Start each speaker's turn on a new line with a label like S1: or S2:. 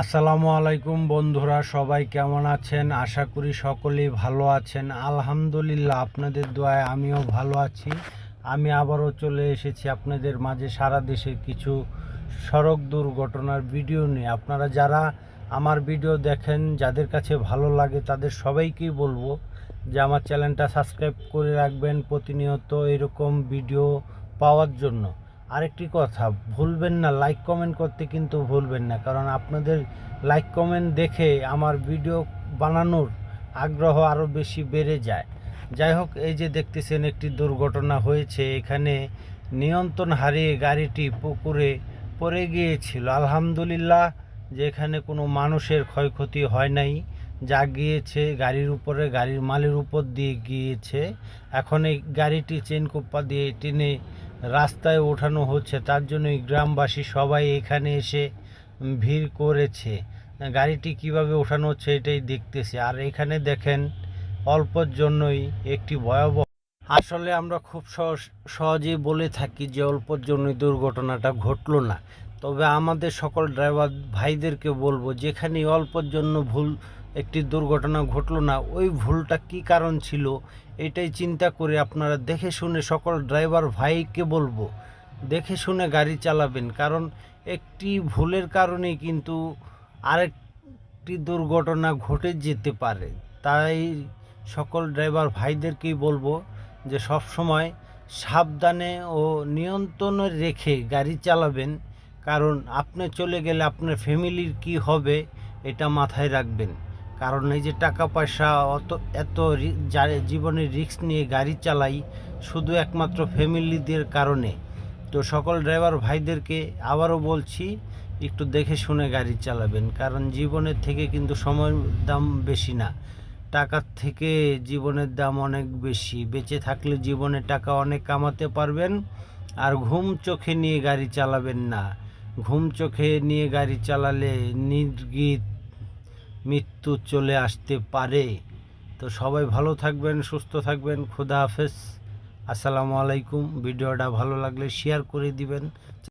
S1: আসসালামু আলাইকুম বন্ধুরা, সবাই কেমন আছেন? আশা করি সকলেই ভালো আছেন। আলহামদুলিল্লাহ, আপনাদের দোয়ায় আমিও ভালো আছি। আমি আবারও চলে এসেছি আপনাদের মাঝে সারা দেশের কিছু সড়ক দুর্ঘটনার ভিডিও নিয়ে। আপনারা যারা আমার ভিডিও দেখেন, যাদের কাছে ভালো লাগে তাদের সবাইকেই বলব যে আমার চ্যানেলটা সাবস্ক্রাইব করে রাখবেন প্রতিনিয়ত এরকম ভিডিও পাওয়ার জন্য। আরেকটি কথা, ভুলবেন না লাইক কমেন্ট করতে কিন্তু ভুলবেন না। কারণ আপনাদের লাইক কমেন্ট দেখে আমার ভিডিও বানানোর আগ্রহ আরও বেশি বেড়ে যায়। যাই হোক, এই যে দেখতেছেন একটি দুর্ঘটনা হয়েছে। এখানে নিয়ন্ত্রণ হারিয়ে গাড়িটি পুকুরে পড়ে গিয়েছিল। আলহামদুলিল্লাহ যে এখানে কোনো মানুষের ক্ষয়ক্ষতি হয় নাই। যা গিয়েছে গাড়ির উপরে, গাড়ির মালের উপর দিয়ে গিয়েছে। এখন এই গাড়িটি চেন কোপ্পা দিয়ে টেনে রাস্তায় ওঠানো হচ্ছে, তার জন্যই গ্রামবাসী সবাই এখানে এসে ভিড় করেছে। গাড়িটি কীভাবে ওঠানো হচ্ছে এটাই দেখতেছে। আর এখানে দেখেন, অল্পর জন্যই একটি ভয়াবহ আসলে আমরা খুব সহজ বলে থাকি যে অল্পর জন্যই দুর্ঘটনাটা ঘটলো না। তবে আমাদের সকল ড্রাইভার ভাইদেরকে বলব যেখানে অল্পর জন্য ভুল একটি দুর্ঘটনা ঘটলো না। ওই ভুলটা কি কারণ ছিল? এটাই চিন্তা করে আপনারা দেখে শুনে সকল ড্রাইভার ভাইকে বলব, দেখে শুনে গাড়ি চালাবেন। কারণ একটি ভুলের কারণে কিন্তু আরেকটি দুর্ঘটনা ঘটে যেতে পারে। তাই সকল ড্রাইভার ভাইদেরকেই বলব যে সব সময় সাবধানে ও নিয়ন্ত্রণে রেখে গাড়ি চালাবেন। কারণ আপনি চলে গেলে আপনার ফ্যামিলির কি হবে, এটা মাথায় রাখবেন। কারণ এই যে টাকা পয়সা, অত, এত জীবনের রিস্ক নিয়ে গাড়ি চালাই শুধু একমাত্র ফ্যামিলিদের কারণে। তো সকল ড্রাইভার ভাইদেরকে আবারও বলছি, একটু দেখে শুনে গাড়ি চালাবেন, কারণ জীবনের থেকে কিন্তু সময়ের দাম বেশি না। টাকার থেকে জীবনের দাম অনেক বেশি। বেঁচে থাকলে জীবনে টাকা অনেক কামাতে পারবেন, আর ঘুম চোখে নিয়ে গাড়ি চালাবেন না। ঘুম চোখে নিয়ে গাড়ি চালালে নির্গীত মৃত্যু চলে আসতে পারে। তো সবাই ভালো থাকবেন, সুস্থ থাকবেন, খুদা হাফেজ। আসসালামু আলাইকুম। ভিডিওটা ভালো লাগলে শেয়ার করে দিবেন।